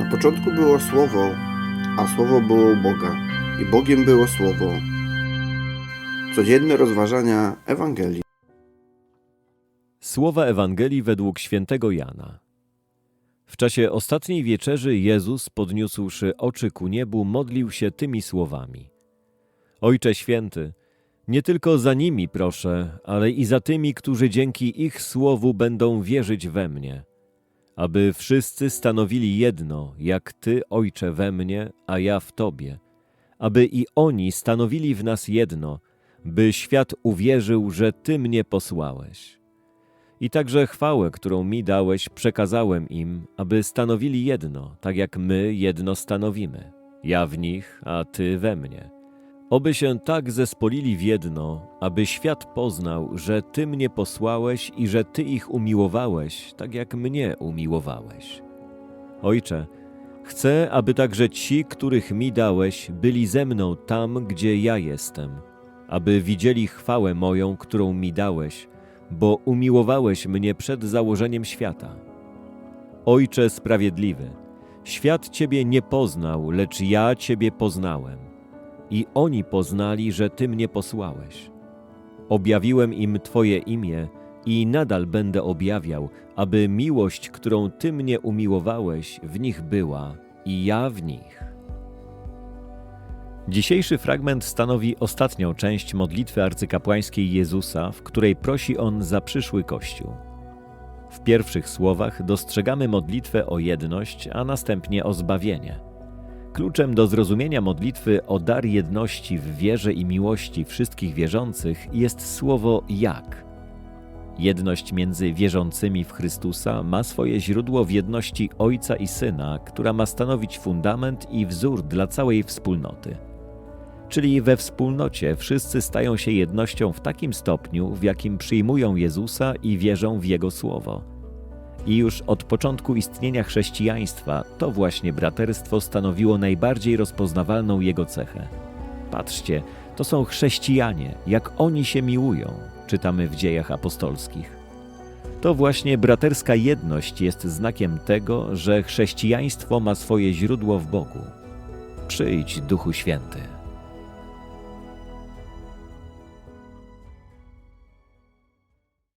Na początku było Słowo, a Słowo było u Boga, i Bogiem było Słowo. Codzienne rozważania Ewangelii. Słowa Ewangelii według świętego Jana. W czasie ostatniej wieczerzy Jezus, podniósłszy oczy ku niebu, modlił się tymi słowami: Ojcze święty, nie tylko za nimi proszę, ale i za tymi, którzy dzięki ich słowu będą wierzyć we mnie, aby wszyscy stanowili jedno, jak Ty, Ojcze, we mnie, a ja w Tobie, aby i oni stanowili w nas jedno, by świat uwierzył, że Ty mnie posłałeś. I także chwałę, którą mi dałeś, przekazałem im, aby stanowili jedno, tak jak my jedno stanowimy. Ja w nich, a Ty we mnie. Oby się tak zespolili w jedno, aby świat poznał, że Ty mnie posłałeś i że Ty ich umiłowałeś, tak jak mnie umiłowałeś. Ojcze, chcę, aby także ci, których mi dałeś, byli ze mną tam, gdzie ja jestem, aby widzieli chwałę moją, którą mi dałeś, bo umiłowałeś mnie przed założeniem świata. Ojcze sprawiedliwy, świat Ciebie nie poznał, lecz ja Ciebie poznałem. I oni poznali, że Ty mnie posłałeś. Objawiłem im Twoje imię i nadal będę objawiał, aby miłość, którą Ty mnie umiłowałeś, w nich była i ja w nich. Dzisiejszy fragment stanowi ostatnią część modlitwy arcykapłańskiej Jezusa, w której prosi on za przyszły Kościół. W pierwszych słowach dostrzegamy modlitwę o jedność, a następnie o zbawienie. Kluczem do zrozumienia modlitwy o dar jedności w wierze i miłości wszystkich wierzących jest słowo jak. Jedność między wierzącymi w Chrystusa ma swoje źródło w jedności Ojca i Syna, która ma stanowić fundament i wzór dla całej wspólnoty. Czyli we wspólnocie wszyscy stają się jednością w takim stopniu, w jakim przyjmują Jezusa i wierzą w Jego słowo. I już od początku istnienia chrześcijaństwa to właśnie braterstwo stanowiło najbardziej rozpoznawalną jego cechę. Patrzcie, to są chrześcijanie, jak oni się miłują, czytamy w dziejach apostolskich. To właśnie braterska jedność jest znakiem tego, że chrześcijaństwo ma swoje źródło w Bogu. Przyjdź, Duchu Święty.